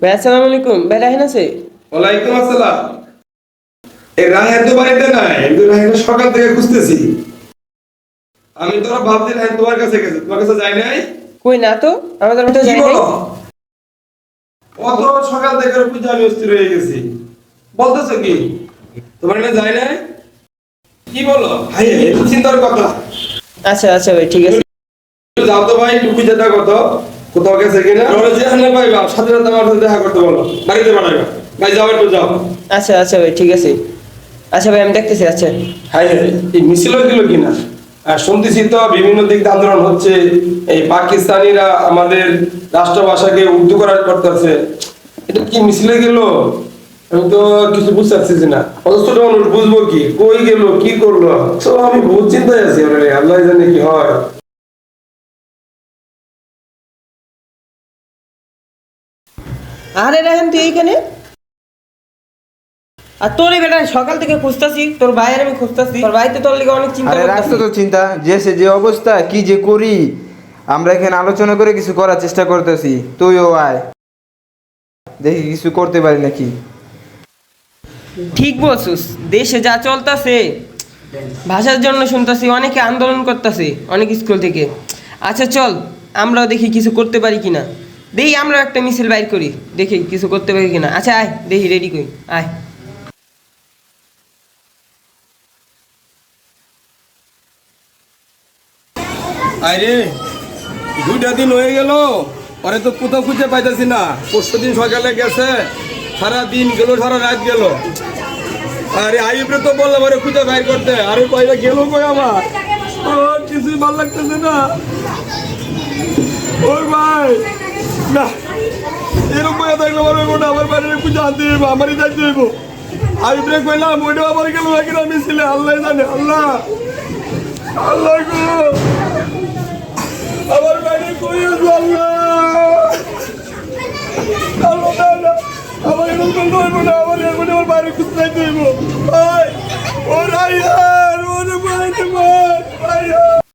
ভাই আসসালামু আলাইকুম। ভাই রাহিন আছে? ওয়ালাইকুম আসসালাম। এই রাহেন তো বাড়িতে নাই আমি তো সকাল থেকে খুঁজতেছি। আমি তোরা ভাবছি রাহেন তোমার কাছে গেছে তোমার কাছে যাই নাই? কই না তো? আমাদের কি যাই নাই? অত সকাল থেকে খুঁজে আমি অস্থির হয়ে গেছি। বলতেছো কি? তোমার কাছে যাই নাই? কি বলো? ভাই চিন্তার কথা। আচ্ছা আচ্ছা ভাই ঠিক আছে। যাও তো ভাই একটু দেখো তো কোথাও গেছে কিনা? ওরা যেখানে পাইবা সাথে সাথে আমার দেখা করতে বলো। বাড়িতে পাঠাইবা। ভাই যাও একটু যাও। আচ্ছা আচ্ছা ভাই ঠিক আছে। আচ্ছা ভাই আমি দেখতেছি আচ্ছা। এই মিছিল দিল কিনা? আর শুনতেছি তো বিভিন্ন দিক দিয়ে আন্দোলন হচ্ছে। এই পাকিস্তানিরা আমাদের রাষ্ট্রভাষাকে উর্দু করার করতেছে। এটা কি মিছিলে গেল? আমি তো কিছু বুঝতে পারছি না। ছোট মানুষ বুঝব কি? কই গেল? কি করল? তো আমি বহুত চিন্তায় আছি আল্লাহ জানে কি হয়। আরে রাহেন তুই এইখানে? আর তোর বেটা সকাল থেকে খুঁজতাছি তোর ভাইয়ের আমি খুঁজতাছি তোর ভাই তো তোর লিগে অনেক চিন্তা আরে রাখছো তো চিন্তা যে সে যে অবস্থা কি যে করি আমরা এখানে আলোচনা করে কিছু করার চেষ্টা করতেছি তুইও আয়। দেখি কিছু করতে পারি নাকি। ঠিক বলছিস দেশে যা চলতেছে ভাষার জন্য শুনতাছি অনেকে আন্দোলন করতেছে অনেক স্কুল থেকে। আচ্ছা চল আমরাও দেখি কিছু করতে পারি কিনা। দেখি আমরা একটা মিছিল বাইর করি। দেখি কিছু করতে পারি কিনা। আচ্ছা আয় দেখি রেডি করি। আয়। আরে দুইটা দিন হয়ে গেল, পরে তো কোথাও খুঁজে পাইতেছি না। পরশু দিন সকালে গেছে, সারা দিন গেল, সারা রাত গেল। আরে আইবরে তো বললাম, আরে খুঁজে বাইর করতে। আরে কয়টা গেল কই আমার কিছুই ভালো লাগতেছে না। ওই ভাই না। এরকম বইয়া থাকলে আমার ওটা আমার বাড়ির খুঁজে আনতে হইব আমারই যাইতে হইব আইবরে কইলাম ওইটা আবার গেল নাকি না মিছিলে, আল্লাহ জানে, আল্লাহ। আল্লাহ গো। আমার বাড়ি কই আছো আল্লাহ? আমার এরকম করতে হইব না, আমার এরকম আমার বাড়ি খুঁজতে যাইতে